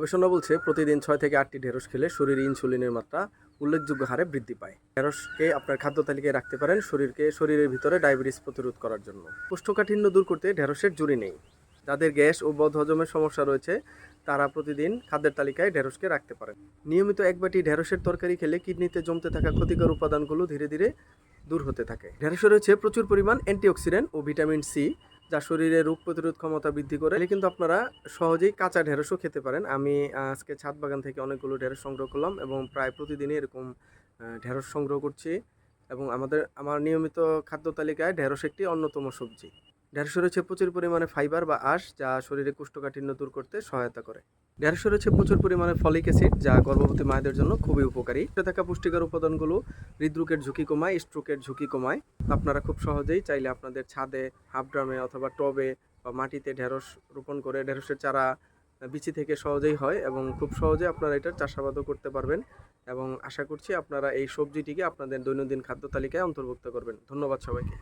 গবেষণা বলছে, প্রতিদিন ছয় থেকে আটটি ঢেঁড়স খেলে শরীরে ইনসুলিনের মাত্রা উল্লেখযোগ্য হারে বৃদ্ধি পায়। ঢেঁড়সকে আপনার খাদ্য তালিকায় রাখতে পারেন শরীরকে, শরীরের ভিতরে ডায়াবেটিস প্রতিরোধ করার জন্য। কোষ্ঠকাঠিন্য দূর করতে ঢেঁড়সের জুড়ি নেই। যাদের গ্যাস ও বদ হজমের সমস্যা রয়েছে, তারা প্রতিদিন খাদ্যের তালিকায় ঢেঁড়সকে রাখতে পারেন। নিয়মিত এক বাটি ঢেঁড়সের তরকারি খেলে কিডনিতে জমতে থাকা ক্ষতিকর উপাদানগুলো ধীরে ধীরে দূর হতে থাকে। ঢেঁড়সে রয়েছে প্রচুর পরিমাণ অ্যান্টিঅক্সিডেন্ট ও ভিটামিন সি যা শরীরে রোগ প্রতিরোধ ক্ষমতা বৃদ্ধি করে এলে কিন্তু আপনারা সহজেই কাঁচা ঢেঁড়সও খেতে পারেন। আমি আজকে ছাদ বাগান থেকে অনেকগুলো ঢেঁড়স সংগ্রহ করলাম এবং প্রায় প্রতিদিনই এরকম ঢেঁড়স সংগ্রহ করছি এবং আমাদের, আমার নিয়মিত খাদ্য তালিকায় ঢেঁড়স একটি অন্যতম সবজি। ঢেঁড়সে রয়েছে প্রচুর পরিমাণে ফাইবার বা আঁশ যা শরীরে কোষ্ঠকাঠিন্য দূর করতে সহায়তা করে। ঢেঁড়সে রয়েছে প্রচুর পরিমাণে ফলিক অ্যাসিড যা গর্ভবতী মায়েদের জন্য খুবই উপকারী। এতে থাকা পুষ্টিকর উপাদানগুলো হৃদরোগের ঝুঁকি কমায় স্ট্রোকের ঝুঁকি কমায়। আপনারা খুব সহজেই চাইলে আপনাদের ছাদে হাফ ড্রামে অথবা টবে বা মাটিতে ঢেঁড়স রোপণ করে ঢেঁড়সের চারা বিচি থেকে সহজেই হয় এবং খুব সহজে আপনারা এটার চাষাবাদও করতে পারবেন এবং আশা করছি আপনারা এই সবজিটিকে আপনাদের দৈনন্দিন খাদ্য তালিকায় অন্তর্ভুক্ত করবেন। ধন্যবাদ সবাইকে।